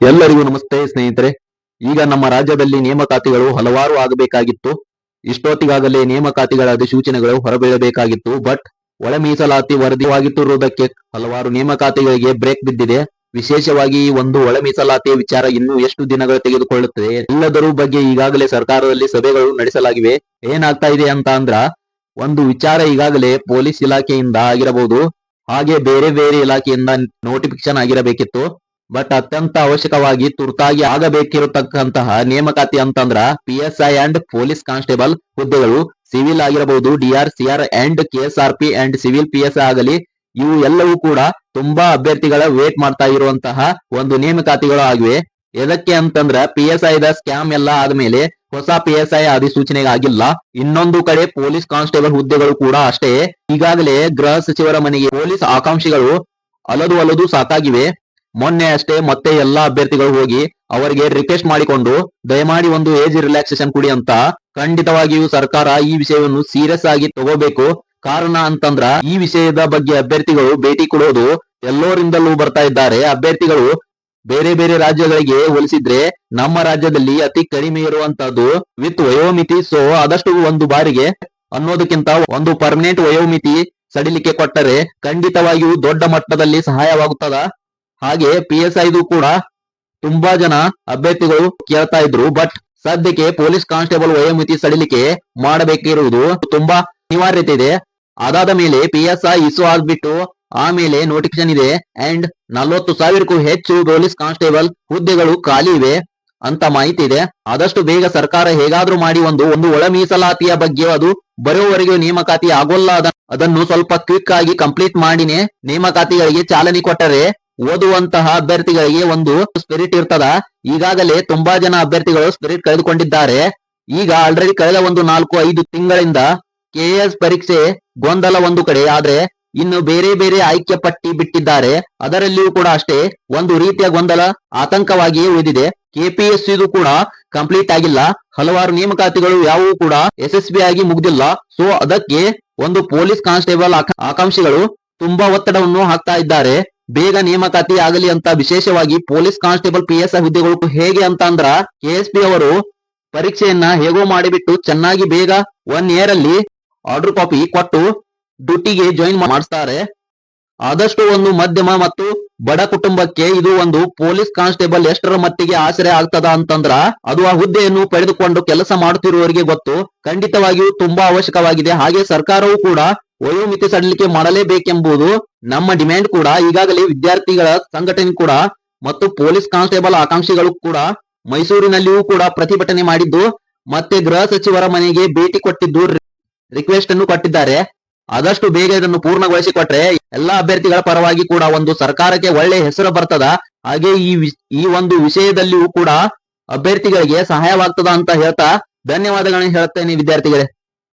ಎಲ್ಲರಿಗೂ ನಮಸ್ತೆ ಸ್ನೇಹಿತರೆ. ಈಗ ನಮ್ಮ ರಾಜ್ಯದಲ್ಲಿ ನೇಮಕಾತಿಗಳು ಹಲವಾರು ಆಗಬೇಕಾಗಿತ್ತು. ಇಷ್ಟೊತ್ತಿಗಾಗಲೇ ನೇಮಕಾತಿಗಳ ಅಧಿಸೂಚನೆಗಳು ಹೊರಬೀಳಬೇಕಾಗಿತ್ತು. ಬಟ್, ಒಳ ಮೀಸಲಾತಿ ವರದಿಯಾಗುತ್ತಿರುವುದಕ್ಕೆ ಹಲವಾರು ನೇಮಕಾತಿಗಳಿಗೆ ಬ್ರೇಕ್ ಬಿದ್ದಿದೆ. ವಿಶೇಷವಾಗಿ ಈ ಒಂದು ಒಳ ಮೀಸಲಾತಿಯ ವಿಚಾರ ಇನ್ನೂ ಎಷ್ಟು ದಿನಗಳು ತೆಗೆದುಕೊಳ್ಳುತ್ತದೆ ಎಲ್ಲದರ ಬಗ್ಗೆ ಈಗಾಗಲೇ ಸರ್ಕಾರದಲ್ಲಿ ಸಭೆಗಳು ನಡೆಸಲಾಗಿವೆ. ಏನಾಗ್ತಾ ಇದೆ ಅಂತ ಅಂದ್ರ, ಒಂದು ವಿಚಾರ ಈಗಾಗಲೇ ಪೊಲೀಸ್ ಇಲಾಖೆಯಿಂದ ಆಗಿರಬಹುದು. ಹಾಗೆ ಬೇರೆ ಬೇರೆ ಇಲಾಖೆಯಿಂದ ನೋಟಿಫಿಕೇಶನ್ ಆಗಿರಬೇಕಿತ್ತು. ಬಟ್ ಅತ್ಯಂತ ಅವಶ್ಯಕವಾಗಿ ತುರ್ತಾಗಿ ಆಗಬೇಕಿರತಕ್ಕಂತಹ ನೇಮಕಾತಿ ಅಂತಂದ್ರ P S I and police constable ಹುದ್ದೆಗಳು ಸಿವಿಲ್ ಆಗಿರಬಹುದು DR CR and KSR P and civil P S ಆಗಲಿ, ಇವು ಎಲ್ಲವೂ ಕೂಡ ತುಂಬಾ ಅಭ್ಯರ್ಥಿಗಳ ವೇಟ್ ಮಾಡ್ತಾ ಇರುವಂತಹ ಒಂದು ನೇಮಕಾತಿಗಳು ಆಗಿವೆ. ಎದಕ್ಕೆ ಅಂತಂದ್ರ P S I the scam ಎಲ್ಲ ಆದ್ಮೇಲೆ ಹೊಸ ಪಿ ಎಸ್ ಐ ಅಧಿಸೂಚನೆಗಾಗಿಲ್ಲ. ಇನ್ನೊಂದು ಕಡೆ ಪೊಲೀಸ್ ಕಾನ್ಸ್ಟೇಬಲ್ ಹುದ್ದೆಗಳು ಕೂಡ ಅಷ್ಟೇ. ಈಗಾಗಲೇ ಗೃಹ ಸಚಿವರ ಮನೆಗೆ ಪೊಲೀಸ್ ಆಕಾಂಕ್ಷಿಗಳು ಅಲದು ಅಲದು ಸಾಕಾಗಿವೆ. ಮೊನ್ನೆ ಅಷ್ಟೇ ಮತ್ತೆ ಎಲ್ಲಾ ಅಭ್ಯರ್ಥಿಗಳು ಹೋಗಿ ಅವರಿಗೆ ರಿಕ್ವೆಸ್ಟ್ ಮಾಡಿಕೊಂಡು, ದಯಮಾಡಿ ಒಂದು ಏಜ್ ರಿಲ್ಯಾಕ್ಸೇಷನ್ ಕೊಡಿ ಅಂತ ಖಂಡಿತವಾಗಿಯೂ ಸರ್ಕಾರ ಈ ವಿಷಯವನ್ನು ಸೀರಿಯಸ್ ಆಗಿ ತಗೋಬೇಕು. ಕಾರಣ ಅಂತಂದ್ರ, ಈ ವಿಷಯದ ಬಗ್ಗೆ ಅಭ್ಯರ್ಥಿಗಳು ಭೇಟಿ ಕೊಡೋದು ಎಲ್ಲೋರಿಂದಲೂ ಬರ್ತಾ ಇದ್ದಾರೆ. ಅಭ್ಯರ್ಥಿಗಳು ಬೇರೆ ಬೇರೆ ರಾಜ್ಯಗಳಿಗೆ ಹೋಲಿಸಿದ್ರೆ, ನಮ್ಮ ರಾಜ್ಯದಲ್ಲಿ ಅತಿ ಕಡಿಮೆ ಇರುವಂತಹದ್ದು ವಿತ್ ವಯೋಮಿತಿ. ಸೊ ಆದಷ್ಟು ಒಂದು ಬಾರಿಗೆ ಅನ್ನೋದಕ್ಕಿಂತ ಒಂದು ಪರ್ಮನೆಂಟ್ ವಯೋಮಿತಿ ಸಡಿಲಿಕೆ ಕೊಟ್ಟರೆ ಖಂಡಿತವಾಗಿಯೂ ದೊಡ್ಡ ಮಟ್ಟದಲ್ಲಿ ಸಹಾಯವಾಗುತ್ತದ? ಹಾಗೆ ಪಿ ಎಸ್ ಐದು ಕೂಡ ತುಂಬಾ ಜನ ಅಭ್ಯರ್ಥಿಗಳು ಕೇಳ್ತಾ ಇದ್ರು ಬಟ್ ಸದ್ಯಕ್ಕೆ ಪೊಲೀಸ್ ಕಾನ್ಸ್ಟೇಬಲ್ ವಯೋಮಿತಿ ಸಡಿಲಿಕೆ ಮಾಡಬೇಕಿರುವುದು ತುಂಬಾ ಅನಿವಾರ್ಯತೆ ಇದೆ. ಅದಾದ ಮೇಲೆ ಪಿ ಎಸ್ ಐ ಇಸು ಆಗ್ಬಿಟ್ಟು ಆಮೇಲೆ ನೋಟಿಫಿಕೇಶನ್ ಇದೆ ಅಂಡ್ ನಲವತ್ತು ಸಾವಿರಕ್ಕೂ ಹೆಚ್ಚು ಪೊಲೀಸ್ ಕಾನ್ಸ್ಟೇಬಲ್ ಹುದ್ದೆಗಳು ಖಾಲಿ ಇವೆ ಅಂತ ಮಾಹಿತಿ ಇದೆ. ಆದಷ್ಟು ಬೇಗ ಸರ್ಕಾರ ಹೇಗಾದ್ರೂ ಮಾಡಿ ಒಂದು ಒಂದು ಒಳ ಮೀಸಲಾತಿಯ ಬಗ್ಗೆ ಅದು ಬರೋವರೆಗೂ ನೇಮಕಾತಿ ಆಗೋಲ್ಲ ಅದ- ಅದನ್ನು ಸ್ವಲ್ಪ ಕ್ವಿಕ್ ಆಗಿ ಕಂಪ್ಲೀಟ್ ಮಾಡಿನೇ ನೇಮಕಾತಿಗಳಿಗೆ ಚಾಲನೆ ಕೊಟ್ಟರೆ ಓದುವಂತಹ ಅಭ್ಯರ್ಥಿಗಳಿಗೆ ಒಂದು ಸ್ಪಿರಿಟ್ ಇರ್ತದ. ಈಗಾಗಲೇ ತುಂಬಾ ಜನ ಅಭ್ಯರ್ಥಿಗಳು ಸ್ಪಿರಿಟ್ ಕಳೆದುಕೊಂಡಿದ್ದಾರೆ. ಈಗ ಆಲ್ರೆಡಿ ಕಳೆದ ಒಂದು ನಾಲ್ಕು, ಐದು ತಿಂಗಳಿಂದ ಕೆಎಸ್ ಪರೀಕ್ಷೆ ಗೊಂದಲ ಒಂದು ಕಡೆ. ಆದ್ರೆ ಇನ್ನು ಬೇರೆ ಬೇರೆ ಆಯ್ಕೆ ಪಟ್ಟಿ ಬಿಟ್ಟಿದ್ದಾರೆ. ಅದರಲ್ಲಿಯೂ ಕೂಡ ಅಷ್ಟೇ ಒಂದು ರೀತಿಯ ಗೊಂದಲ ಆತಂಕವಾಗಿಯೇ ಉಳಿದಿದೆ. ಕೆಪಿಎಸ್ ಇದು ಕೂಡ ಕಂಪ್ಲೀಟ್ ಆಗಿಲ್ಲ. ಹಲವಾರು ನೇಮಕಾತಿಗಳು ಯಾವುವು ಕೂಡ ಯಶಸ್ವಿಯಾಗಿ ಮುಗ್ದಿಲ್ಲ. ಸೊ ಅದಕ್ಕೆ ಒಂದು ಪೊಲೀಸ್ ಕಾನ್ಸ್ಟೇಬಲ್ ಆಕ- ಆಕಾಂಕ್ಷಿಗಳು ತುಂಬಾ ಒತ್ತಡವನ್ನು ಹಾಕ್ತಾ ಇದ್ದಾರೆ. ಬೇಗ ನೇಮಕಾತಿ ಆಗಲಿ ಅಂತ ವಿಶೇಷವಾಗಿ ಪೊಲೀಸ್ ಕಾನ್ಸ್ಟೇಬಲ್ ಪಿ ಎಸ್ ಹುದ್ದೆಗಳು ಹೇಗೆ ಅಂತ ಅಂದ್ರ ಕೆಎಸ್ಪಿ ಅವರು ಪರೀಕ್ಷೆಯನ್ನ ಹೇಗೋ ಮಾಡಿಬಿಟ್ಟು ಚೆನ್ನಾಗಿ ಬೇಗ ಒನ್ ಇಯರ್ ಅಲ್ಲಿ ಆರ್ಡರ್ ಕಾಪಿ ಕೊಟ್ಟು ಡ್ಯೂಟಿಗೆ ಜಾಯಿನ್ ಮಾಡಿಸ್ತಾರೆ. ಆದಷ್ಟು ಒಂದು ಮಧ್ಯಮ ಮತ್ತು ಬಡ ಕುಟುಂಬಕ್ಕೆ ಇದು ಒಂದು ಪೊಲೀಸ್ ಕಾನ್ಸ್ಟೇಬಲ್ ಎಷ್ಟರ ಮಟ್ಟಿಗೆ ಆಸರೆ ಆಗ್ತದ ಅಂತಂದ್ರ ಅದು ಆ ಹುದ್ದೆಯನ್ನು ಪಡೆದುಕೊಂಡು ಕೆಲಸ ಮಾಡುತ್ತಿರುವವರಿಗೆ ಗೊತ್ತು. ಖಂಡಿತವಾಗಿಯೂ ತುಂಬಾ ಅವಶ್ಯಕವಾಗಿದೆ. ಹಾಗೆ ಸರ್ಕಾರವೂ ಕೂಡ ವಯೋಮಿತಿ ಸಡಿಲಿಕೆ ಮಾಡಲೇಬೇಕೆಂಬುದು ನಮ್ಮ ಡಿಮ್ಯಾಂಡ್ ಕೂಡ. ಈಗಾಗಲೇ ವಿದ್ಯಾರ್ಥಿಗಳ ಸಂಘಟನೆ ಕೂಡ ಮತ್ತು ಪೊಲೀಸ್ ಕಾನ್ಸ್ಟೇಬಲ್ ಆಕಾಂಕ್ಷಿಗಳು ಕೂಡ ಮೈಸೂರಿನಲ್ಲಿಯೂ ಕೂಡ ಪ್ರತಿಭಟನೆ ಮಾಡಿದ್ದು, ಮತ್ತೆ ಗೃಹ ಸಚಿವರ ಮನೆಗೆ ಭೇಟಿ ಕೊಟ್ಟಿದ್ದು ರಿಕ್ವೆಸ್ಟ್ ಅನ್ನು ಕೊಟ್ಟಿದ್ದಾರೆ. ಆದಷ್ಟು ಬೇಗ ಇದನ್ನು ಪೂರ್ಣಗೊಳಿಸಿಕೊಟ್ರೆ ಎಲ್ಲಾ ಅಭ್ಯರ್ಥಿಗಳ ಪರವಾಗಿ ಕೂಡ ಒಂದು ಸರ್ಕಾರಕ್ಕೆ ಒಳ್ಳೆ ಹೆಸರು ಬರ್ತದ. ಹಾಗೆ ಈ ಈ ಒಂದು ವಿಷಯದಲ್ಲಿಯೂ ಕೂಡ ಅಭ್ಯರ್ಥಿಗಳಿಗೆ ಸಹಾಯವಾಗ್ತದ ಅಂತ ಹೇಳ್ತಾ ಧನ್ಯವಾದಗಳನ್ನು ಹೇಳ್ತೇನೆ ವಿದ್ಯಾರ್ಥಿಗಳೇ.